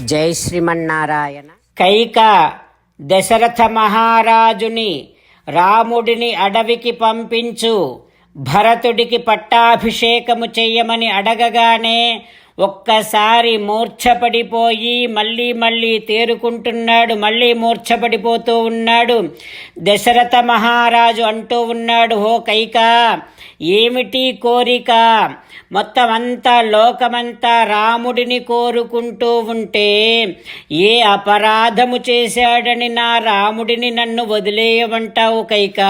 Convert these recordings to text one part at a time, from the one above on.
జై శ్రీమన్నారాయణ. కైక దశరథ మహారాజుని రాముడిని అడవికి పంపించు భరతుడికి పట్టాభిషేకము చెయ్యమని అడగగానే ఒక్కసారి మూర్ఛపడిపోయి మళ్ళీ మళ్ళీ తేరుకుంటున్నాడు మళ్ళీ మూర్ఛపడిపోతూ ఉన్నాడు. దశరథ మహారాజు అంటూ ఉన్నాడు హో కైక ఏమిటి కోరిక? మొత్తం అంతా లోకమంతా రాముడిని కోరుకుంటూ ఉంటే ఏ అపరాధము చేశాడని నా రాముడిని నన్ను వదిలేయమంటావు కైక?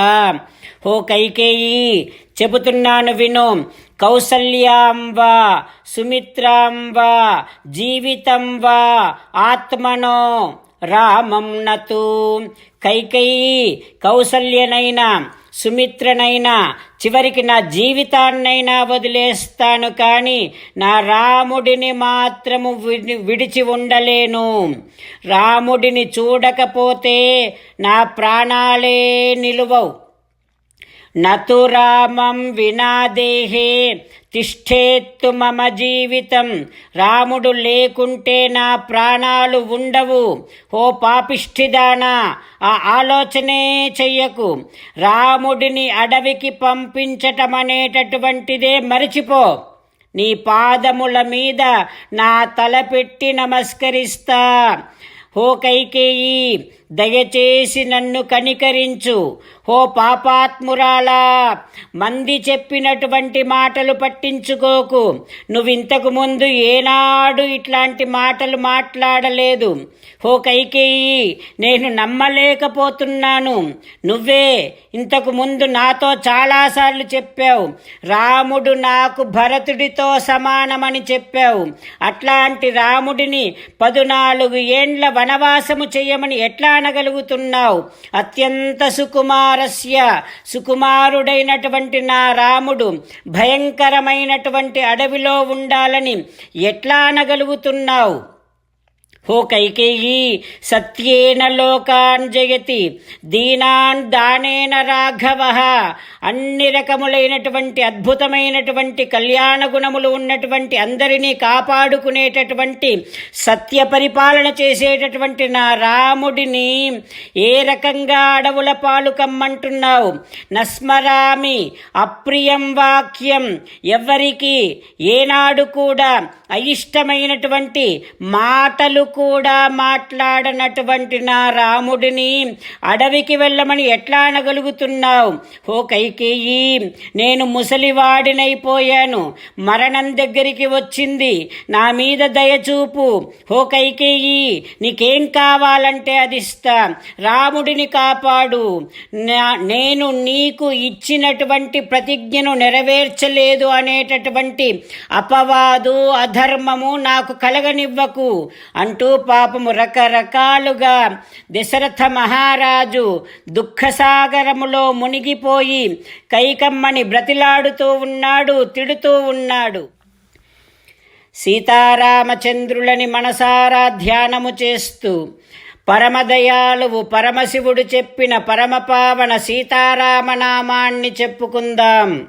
ఓ కైకేయి చెబుతున్నాను విను. కౌసల్యాం వా సుమిత్రాం వా జీవితం వా ఆత్మనో రామం నతు. కైకయి కౌసల్యనైనా సుమిత్రనైనా చివరికి నా జీవితాన్నైనా వదిలేస్తాను కానీ నా రాముడిని మాత్రము విడి- విడిచి ఉండలేను. రాముడిని చూడకపోతే నా ప్రాణాలే నిలువవు. నతు రామం వినా దేహే తిష్టేత్తు మమ జీవితం. రాముడు లేకుంటే నా ప్రాణాలు ఉండవు. ఓ పాపిష్ఠిదానా ఆ ఆలోచనే చెయ్యకు. రాముడిని అడవికి పంపించటం అనేటటువంటిదే మరిచిపో. నీ పాదముల మీద నా తల పెట్టి నమస్కరిస్తా. ఓ కైకేయి దయచేసి నన్ను కనికరించు. హో పాపాత్మురాలా మంది చెప్పినటువంటి మాటలు పట్టించుకోకు. నువ్వింతకు ముందు ఏనాడు ఇట్లాంటి మాటలు మాట్లాడలేదు. హో కైకేయి నేను నమ్మలేకపోతున్నాను. నువ్వే ఇంతకు ముందు నాతో చాలాసార్లు చెప్పావు. రాముడు నాకు భరతుడితో సమానమని చెప్పావు. అట్లాంటి రాముడిని పదునాలుగు ఏండ్ల వనవాసము చెయ్యమని ఎట్లా అనగలుగుతున్నావు అత్యంత సుకుమారస్య సుకుమారుడైనటువంటి నా రాముడు భయంకరమైనటువంటి అడవిలో ఉండాలని ఎట్లా అనగలుగుతున్నావు? హో కైకేయి సత్యేన లోకాన్ జయతి దీనాన్ దానేన రాఘవ. అన్ని రకములైనటువంటి అద్భుతమైనటువంటి కళ్యాణ గుణములు ఉన్నటువంటి అందరినీ కాపాడుకునేటటువంటి సత్య పరిపాలన చేసేటటువంటి నా రాముడిని ఏ రకంగా అడవుల పాలు కమ్మంటున్నావు? నస్మరామి అప్రియం వాక్యం ఎవ్వరికి ఏనాడు కూడా అయిష్టమైనటువంటి మాటలు కూడా మాట్లాడనటువంటి నా రాముడిని అడవికి వెళ్ళమని ఎట్లా అనగలుగుతున్నావు? ఓ కైకేయి నేను ముసలివాడినైపోయాను. మరణం దగ్గరికి వచ్చింది. నా మీద దయచూపు ఓ కైకేయి నీకేం కావాలంటే అది ఇస్తా. రాముడిని కాపాడు. నా- నేను నీకు ఇచ్చినటువంటి ప్రతిజ్ఞను నెరవేర్చలేదు అనేటటువంటి అపవాదు అధర్మము నాకు కలగనివ్వకు అంటూ పాపము రకరకాలుగా దశరథ మహారాజు దుఃఖసాగరములో మునిగిపోయి కైకమ్మని బ్రతిలాడుతూ ఉన్నాడు తిడుతూ ఉన్నాడు. సీతారామచంద్రులని మనసారా ధ్యానము చేస్తూ పరమదయాలువు పరమశివుడు చెప్పిన పరమపావన సీతారామనామాన్ని చెప్పుకుందాం.